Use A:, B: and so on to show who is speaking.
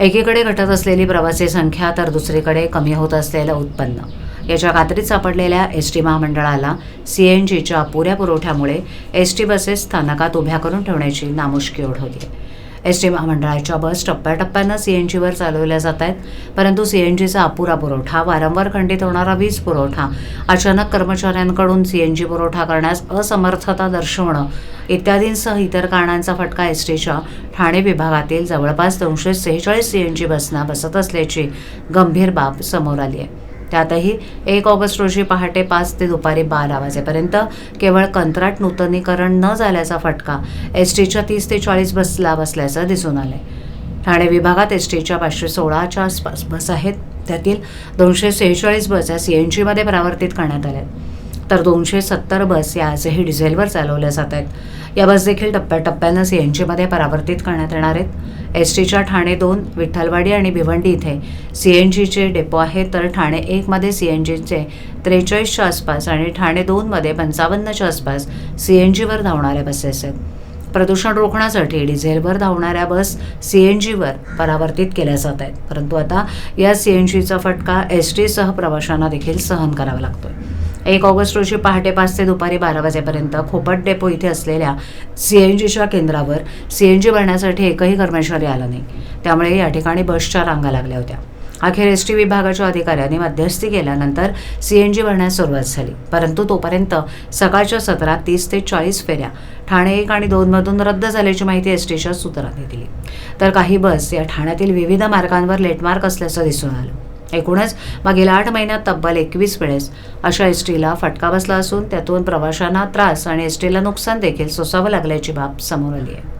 A: एकीकडे घटत असलेली प्रवासी संख्या तर दुसरीकडे कमी होत असलेलं उत्पन्न. याच्या खात्रीत सापडलेल्या एस टी महामंडळाला सी एन जीच्या अपुऱ्या पुरवठ्यामुळे एस टी बसेस स्थानकात उभ्या करून ठेवण्याची नामुष्की ओढ होती एस टी महामंडळाच्या बस टप्प्याटप्प्यानं सी एन जीवर चालवल्या जात आहेत परंतु सी एन जीचा अपुरा पुरवठा वारंवार खंडित होणारा वीज पुरवठा अचानक कर्मचाऱ्यांकडून सी एन जी पुरवठा करण्यास असमर्थता दर्शवणं इत्यादींसह इतर कारणांचा फटका एस टीच्या ठाणे विभागातील जवळपास दोनशे सेहेचाळीस सी एन जी बसना बसत असल्याची गंभीर बाब समोर आली आहे. त्यातही एक ऑगस्ट रोजी पहाटे पाच ते दुपारी बारा वाजेपर्यंत केवळ कंत्राट नूतनीकरण न झाल्याचा फटका एस टीच्या तीस ते चाळीस बसला बसल्याचं दिसून आलंय. ठाणे विभागात एस टीच्या पाचशे सोळाच्या आसपास बस आहेत. त्यातील दोनशे सेहेचाळीस बस या सी एन जीमध्ये परावर्तित करण्यात आल्या आहेत तर दोनशे सत्तर बस या आजही डिझेलवर चालवल्या जात आहेत. या बस देखील टप्प्याटप्प्यानं सी एन जीमध्ये परावर्तित करण्यात येणार आहेत. एस टीच्या ठाणे दोन विठ्ठलवाडी आणि भिवंडी इथे सी एन जीचे डेपो आहेत. तर ठाणे एकमध्ये सी एन जीचे त्रेचाळीसच्या आसपास आणि ठाणे दोनमध्ये पंचावन्नच्या आसपास सी एन जीवर धावणाऱ्या बसेस आहेत. प्रदूषण रोखण्यासाठी डिझेलवर धावणाऱ्या बस सी एन जीवर परावर्तित केल्या जात आहेत. परंतु आता या सी एन जीचा फटका एस टीसह प्रवाशांना देखील सहन करावा लागतो आहे एक ऑगस्ट रोजी पहाटे पाच ते दुपारी बारा वाजेपर्यंत खोपट डेपो इथे असलेल्या सी एन जीच्या केंद्रावर सी एन जी भरण्यासाठी एकही कर्मचारी आला नाही. त्यामुळे या ठिकाणी बसच्या रांगा लागल्या होत्या. अखेर एस टी विभागाच्या अधिकाऱ्यांनी मध्यस्थी केल्यानंतर सी एन जी भरण्यास सुरुवात झाली. परंतु तोपर्यंत सकाळच्या सत्रात तीस ते चाळीस फेऱ्या ठाणे एक आणि दोनमधून रद्द झाल्याची माहिती एस टीच्या सूत्रांनी दिली. तर काही बस या ठाण्यातील विविध मार्गांवर लेटमार्क असल्याचं दिसून आलं. एकूणच मागील आठ महिन्यात तब्बल एकवीस वेळेस अशा एस टीला फटका बसला असून त्यातून प्रवाशांना त्रास आणि एस टीला नुकसान देखील सोसावं लागल्याची बाब समोर आली आहे.